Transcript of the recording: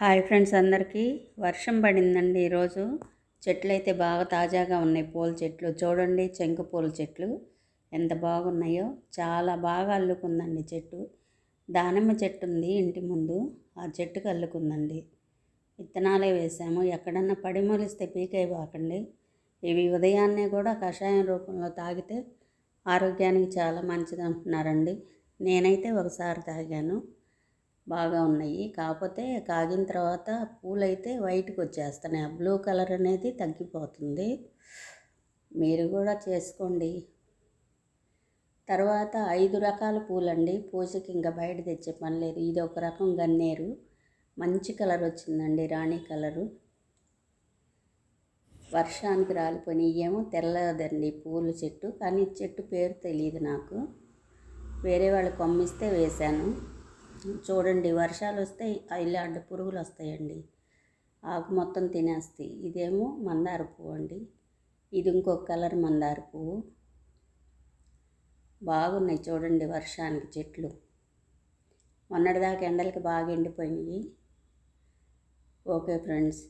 Hi friends అందరికీ. వర్షం పడిందండి ఈరోజు. చెట్లు అయితే బాగా తాజాగా ఉన్నాయి. పూల చెట్లు చూడండి చెంకు పూల చెట్లు ఎంత బాగున్నాయో. చాలా బాగా అల్లుకుందండి చెట్టు. దానిమ్మ చెట్టు ఉంది ఇంటి ముందు. ఆ చెట్టుకు అల్లుకుందండి. విత్తనాలే వేసాము. ఎక్కడన్నా పడి మొలిస్తే పీకై బాకండి ఇవి ఉదయాన్నే కూడా కషాయం రూపంలో తాగితే ఆరోగ్యానికి చాలా మంచిది అంటున్నారండి నేనైతే ఒకసారి తాగాను. బాగా ఉన్నాయి. కాకపోతే కాగిన తర్వాత పూలైతే వైట్కి వచ్చేస్తున్నాయి ఆ బ్లూ కలర్ అనేది తగ్గిపోతుంది. మీరు కూడా చేసుకోండి. తర్వాత ఐదు రకాల పూలండి. పూజకి ఇంకా బయట తెచ్చే పని లేదు. ఇది ఒక రకం గన్నేరు. మంచి కలర్ వచ్చిందండి. రాణి కలరు. వర్షానికి రాలిపోయినాయి. ఏమో తెల్లదండి పూల చెట్టు. కానీ చెట్టు పేరు తెలియదు నాకు. వేరే వాళ్ళు కొమ్మిస్తే వేశాను. చూడండి వర్షాలు వస్తే ఇలాంటి పురుగులు వస్తాయండి ఆకు మొత్తం తినేస్తాయి ఇదేమో మందార పువ్వు అండి ఇది ఇంకొక కలర్ మందార పువ్వు. బాగున్నాయి చూడండి వర్షానికి చెట్లు. మొన్నటిదాకా ఎండలకి బాగా ఎండిపోయినాయి. Okay friends.